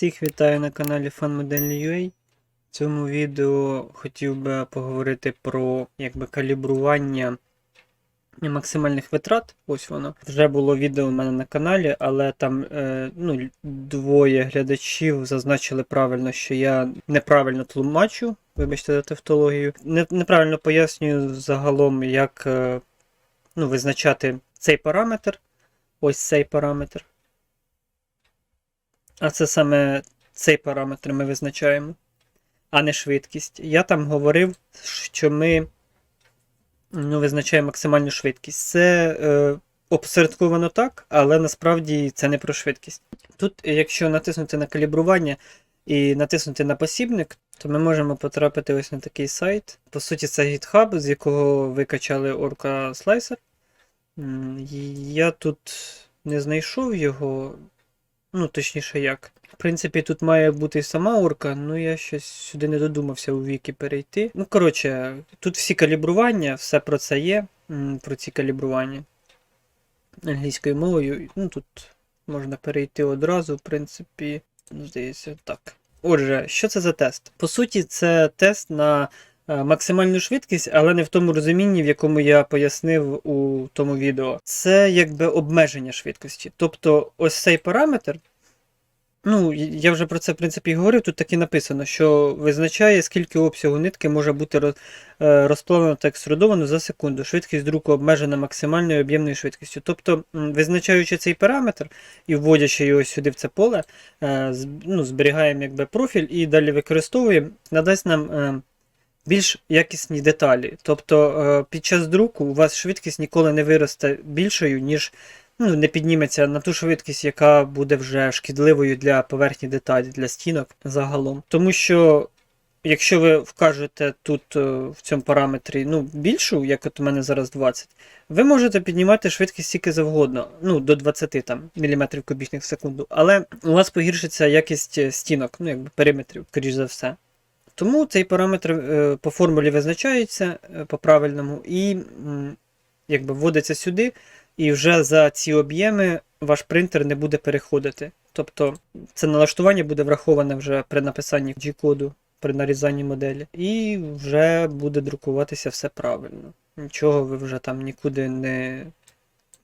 Всіх вітаю на каналі FanModel.ua. В цьому відео хотів би поговорити про якби, калібрування максимальних витрат. Ось воно. Вже було відео у мене на каналі, але там е, ну, двоє глядачів зазначили правильно, що я неправильно тлумачу. Вибачте за тавтологію. Не, неправильно пояснюю загалом, як е, ну, визначати цей параметр. Ось цей параметр. А це саме цей параметр ми визначаємо, а не швидкість. Я там говорив, що ми ну, визначаємо максимальну швидкість. Це е, обсередковано так, але насправді це не про швидкість. Тут, якщо натиснути на калібрування і натиснути на посібник, то ми можемо потрапити ось на такий сайт. По суті, це GitHub, з якого викачали Orca Slicer. Я тут не знайшов його. Ну, точніше, як. В принципі, тут має бути сама орка, ну я щось сюди не додумався у віки перейти. Ну, коротше, тут всі калібрування, все про це є, про ці калібрування англійською мовою. Ну, тут можна перейти одразу, в принципі, здається, так. Отже, що це за тест? По суті, це тест на максимальну швидкість, але не в тому розумінні, в якому я пояснив у тому відео. Це якби обмеження швидкості. Тобто, ось цей параметр. Ну, я вже про це в принципі говорив. Тут так і написано, що визначає, скільки обсягу нитки може бути е, розплавлено та екструдовано за секунду. Швидкість друку обмежена максимальною об'ємною швидкістю. Тобто, визначаючи цей параметр і вводячи його сюди в це поле, е, ну, зберігаємо якби профіль і далі використовуємо, надасть нам. Більш якісні деталі. Тобто е, під час друку у вас швидкість ніколи не виросте більшою, ніж ну, не підніметься на ту швидкість, яка буде вже шкідливою для поверхні деталі, для стінок загалом. Тому що, якщо ви вкажете тут е, в цьому параметрі ну, більшу, як от у мене зараз 20, ви можете піднімати швидкість скільки завгодно, ну, до 20 там, міліметрів кубічних в секунду, але у вас погіршиться якість е, стінок, ну, якби периметрів, скоріш за все. Тому цей параметр е, по формулі визначається е, по правильному і якби вводиться сюди, і вже за ці об'єми ваш принтер не буде переходити. Тобто це налаштування буде враховане вже при написанні G-коду, при нарізанні моделі, і вже буде друкуватися все правильно. Нічого ви вже там нікуди не.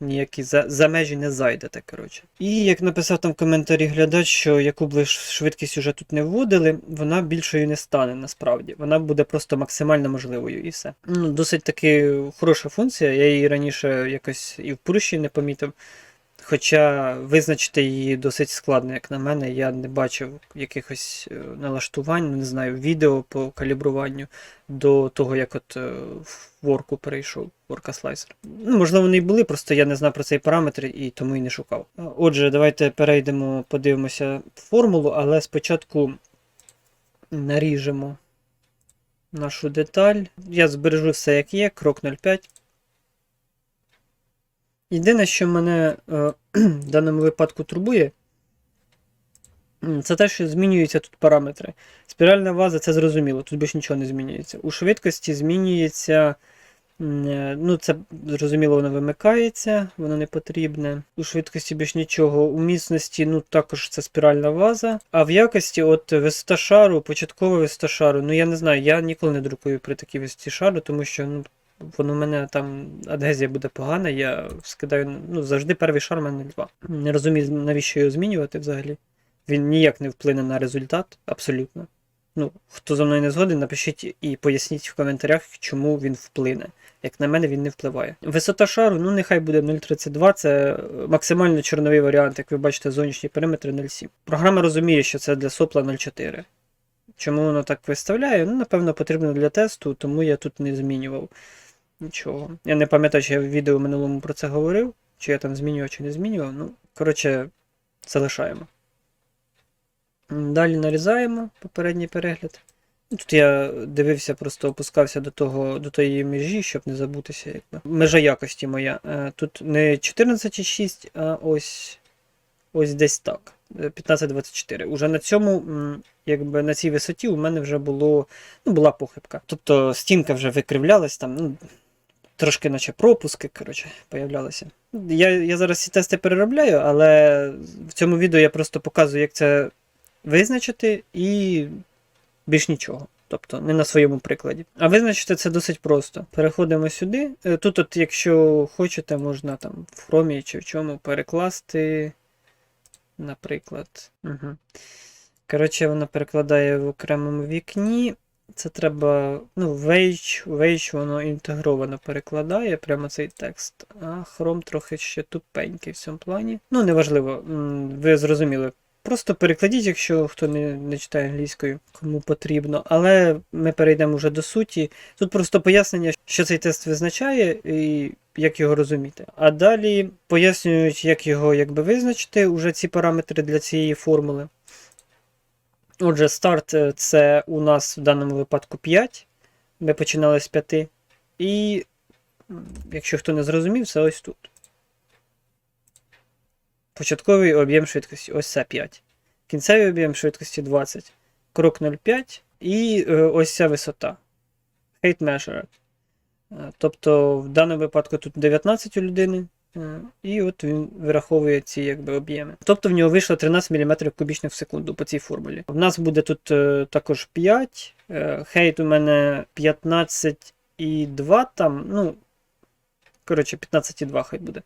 Ніякі за, за межі не зайдете, коротше. І як написав там в коментарі глядач, що яку б ви швидкість уже тут не вводили, вона більшою не стане насправді. Вона буде просто максимально можливою і все. Ну, досить таки хороша функція. Я її раніше якось і в Пурші не помітив. Хоча визначити її досить складно, як на мене. Я не бачив якихось е, налаштувань, не знаю, відео по калібруванню до того, як от е, в ворку перейшов, ворка слайсер. Ну, можливо, вони і були, просто я не знав про цей параметр і тому і не шукав. Отже, давайте перейдемо, подивимося формулу, але спочатку наріжемо нашу деталь. Я збережу все як є, крок 0,5. Єдине, що мене е, в даному випадку турбує, це те, що змінюються тут параметри. Спіральна ваза це зрозуміло, тут більше нічого не змінюється. У швидкості змінюється. е, Ну, це зрозуміло, воно вимикається, воно не потрібне. У швидкості більш нічого. У міцності, ну також це спіральна ваза. А в якості, от висота шару, початкова висота шару. Ну я не знаю, я ніколи не друкую при такій висоті шару, тому що ну, воно в мене там адгезія буде погана, я скидаю, ну, завжди перший шар у мене 2. Не розумію, навіщо його змінювати взагалі. Він ніяк не вплине на результат, абсолютно. Ну, хто за мною не згоден, напишіть і поясніть в коментарях, чому він вплине. Як на мене, він не впливає. Висота шару, ну нехай буде 0,32, це максимально чорновий варіант, як ви бачите, зовнішні периметри 0,7. Програма розуміє, що це для сопла 0,4. Чому воно так виставляє? Ну, напевно, потрібно для тесту, тому я тут не змінював нічого. Я не пам'ятаю, чи я в відео минулому про це говорив, чи я там змінював, чи не змінював. Ну, коротше, залишаємо. Далі нарізаємо попередній перегляд. Ну, Тут я дивився, просто опускався до того, до тої межі, щоб не забутися. Якби. Межа якості моя. Е, Тут не 14,6, а ось, ось десь так. е, 15-24. Уже на цьому, якби на цій висоті, у мене вже було, ну, була похибка. Тобто стінка вже викривлялась там, ну, трошки наче пропуски, коротше, появлялися. Я, я зараз ці тести переробляю, але в цьому відео я просто показую, як це визначити і більш нічого. Тобто не на своєму прикладі. А визначити це досить просто. Переходимо сюди. Е, Тут, от, якщо хочете, можна там в хромі чи в чому перекласти. Наприклад. Угу. Коротше, вона перекладає в окремому вікні. Це треба. Ну, Wage, Wage воно інтегровано перекладає прямо цей текст. А Chrome трохи ще тупенький в цьому плані. Ну, неважливо, ви зрозуміли. Просто перекладіть, якщо хто не, не читає англійською, кому потрібно. Але ми перейдемо вже до суті. Тут просто пояснення, що цей тест визначає і як його розуміти. А далі пояснюють, як його якби визначити, уже ці параметри для цієї формули. Отже, старт е, це у нас в даному випадку 5. Ми починали з 5. І, якщо хто не зрозумів, це ось тут. Початковий об'єм швидкості ось це 5. Кінцевий об'єм швидкості 20. Крок 0,5 і е, ось ця висота. Height measure. Е, Тобто, в даному випадку тут 19 у людини. І от він вираховує ці якби, об'єми. Тобто в нього вийшло 13 мм кубічних в секунду по цій формулі. В нас буде тут е, також 5. е, Хейт у мене 15,2 там. Ну, коротше, 15,2 хай буде.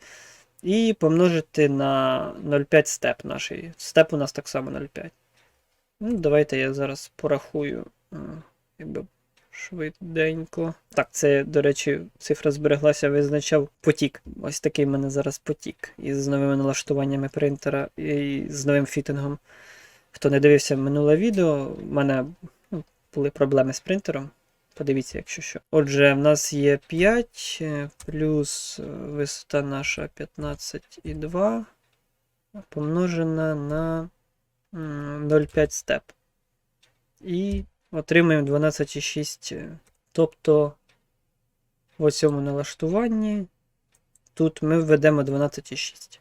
І помножити на 0,5 степ наш. Степ у нас так само 0,5. Ну, давайте я зараз порахую. е, Якби швиденько. Так, це, до речі, цифра збереглася, визначав потік. Ось такий в мене зараз потік. Із новими налаштуваннями принтера і з новим фітингом. Хто не дивився минуле відео, в мене ну, були проблеми з принтером. Подивіться, якщо що. Отже, в нас є 5 е, плюс е, висота наша 15,2 помножена на 0,5 степ. І отримаємо 12,6. е, Тобто в цьому налаштуванні тут ми введемо 12,6.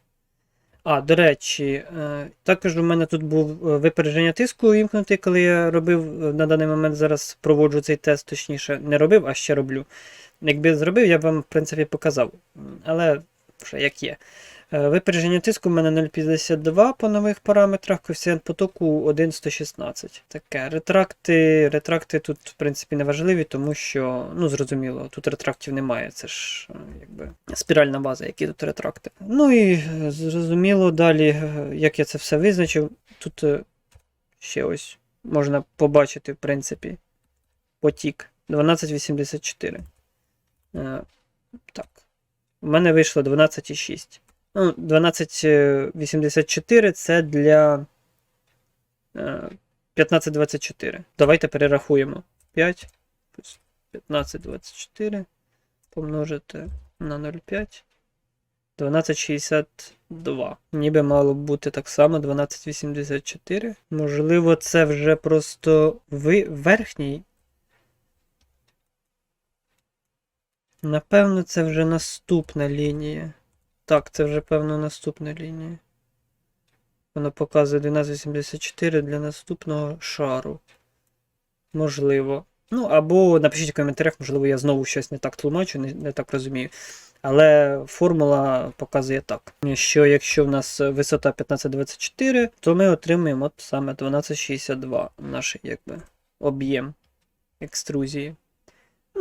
А, до речі, е, також у мене тут був е, випередження тиску увімкнутий, коли я робив е, на даний момент зараз проводжу цей тест, точніше, не робив, а ще роблю. Якби зробив, я б вам, в принципі, показав. Але вже як є. Е, Випередження тиску в мене 0,52 по нових параметрах, коефіцієнт потоку 1,116. Таке. Ретракти, ретракти тут, в принципі, не важливі, тому що, ну, зрозуміло, тут ретрактів немає. Це ж е, якби спіральна база, які тут ретракти. Ну і е, зрозуміло далі, як я це все визначив. Тут ще ось можна побачити, в принципі, потік 1284. Е, Так. У мене вийшло 12,6. Ну, 1284 це для е, 1524. Давайте перерахуємо. 5 плюс 1524 помножити на 0,5. 1262. Ніби мало бути так само 1284. Можливо, це вже просто ви... верхній. Напевно, це вже наступна лінія. Так, це вже, певно, наступна лінія. Воно показує 1284 для наступного шару. Можливо. Ну, або напишіть в коментарях, можливо, я знову щось не так тлумачу, не, не так розумію. Але формула показує так: що якщо в нас висота 1524, то ми отримаємо от саме 1262 наш якби, об'єм екструзії.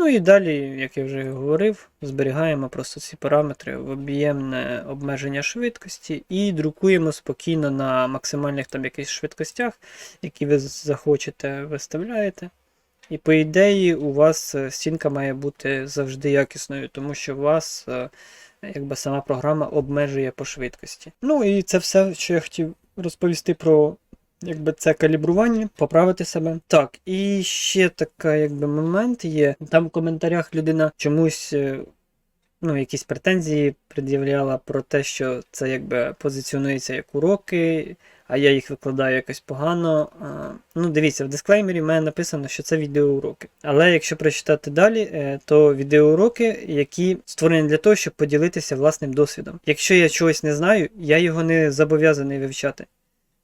Ну і далі, як я вже говорив, зберігаємо просто ці параметри в об'ємне обмеження швидкості і друкуємо спокійно на максимальних там якихось швидкостях, які ви захочете, виставляєте. І по ідеї, у вас е, стінка має бути завжди якісною, тому що у вас е, якби сама програма обмежує по швидкості. Ну і це все, що я хотів розповісти про якби це калібрування, поправити себе. Так, і ще така, якби момент є. Там в коментарях людина чомусь. е, Ну, якісь претензії пред'являла про те, що це якби позиціонується як уроки, а я їх викладаю якось погано. Ну, дивіться, в дисклеймері в написано, що це відеоуроки. Але якщо прочитати далі, е, то відеоуроки, які створені для того, щоб поділитися власним досвідом. Якщо я чогось не знаю, я його не зобов'язаний вивчати.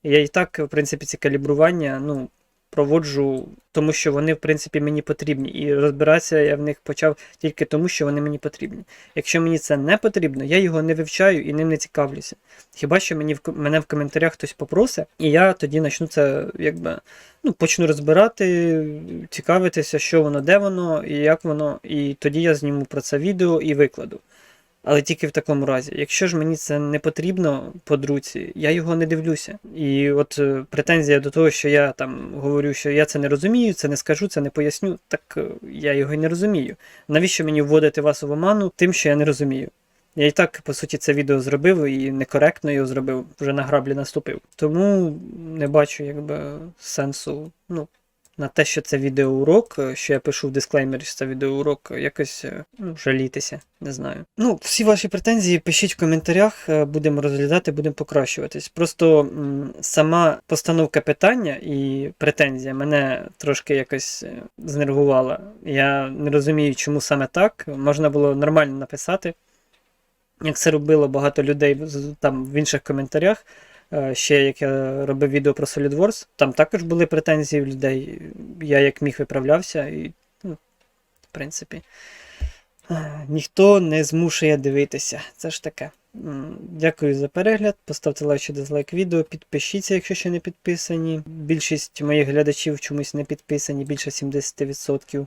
Я і так, в принципі, ці калібрування, ну, проводжу, тому що вони, в принципі, мені потрібні. І розбиратися я в них почав тільки тому, що вони мені потрібні. Якщо мені це не потрібно, я його не вивчаю і ним не цікавлюся. Хіба що мені в мене в коментарях хтось попросить, і я тоді почну це якби ну, почну розбирати, цікавитися, що воно, де воно і як воно, і тоді я зніму про це відео і викладу. Але тільки в такому разі. Якщо ж мені це не потрібно по друці, я його не дивлюся. І от е, претензія до того, що я там говорю, що я це не розумію, це не скажу, це не поясню, так е, я його й не розумію. Навіщо мені вводити вас в оману тим, що я не розумію? Я і так, по суті, це відео зробив і некоректно його зробив, вже на граблі наступив. Тому не бачу якби сенсу. Ну, на те, що це відеоурок, е, що я пишу в дисклеймері, що це відеоурок, е, якось е, ну, жалітися, не знаю. Ну, всі ваші претензії пишіть в коментарях, будемо розглядати, будемо покращуватись. Просто м, сама постановка питання і претензія мене трошки якось знервувала. Я не розумію, чому саме так. Можна було нормально написати. Як це робило багато людей там в інших коментарях. Е, Ще як я робив відео про SolidWars, там також були претензії в людей. Я як міг виправлявся, і, ну, в принципі, е, ніхто не змушує дивитися. Це ж таке. Дякую за перегляд. Поставте лайк чи дизлайк відео. Підпишіться, якщо ще не підписані. Більшість моїх глядачів чомусь не підписані, більше 70%.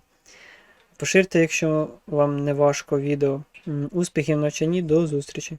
Поширте, якщо вам не важко відео. Успіхів навчанні, до зустрічі!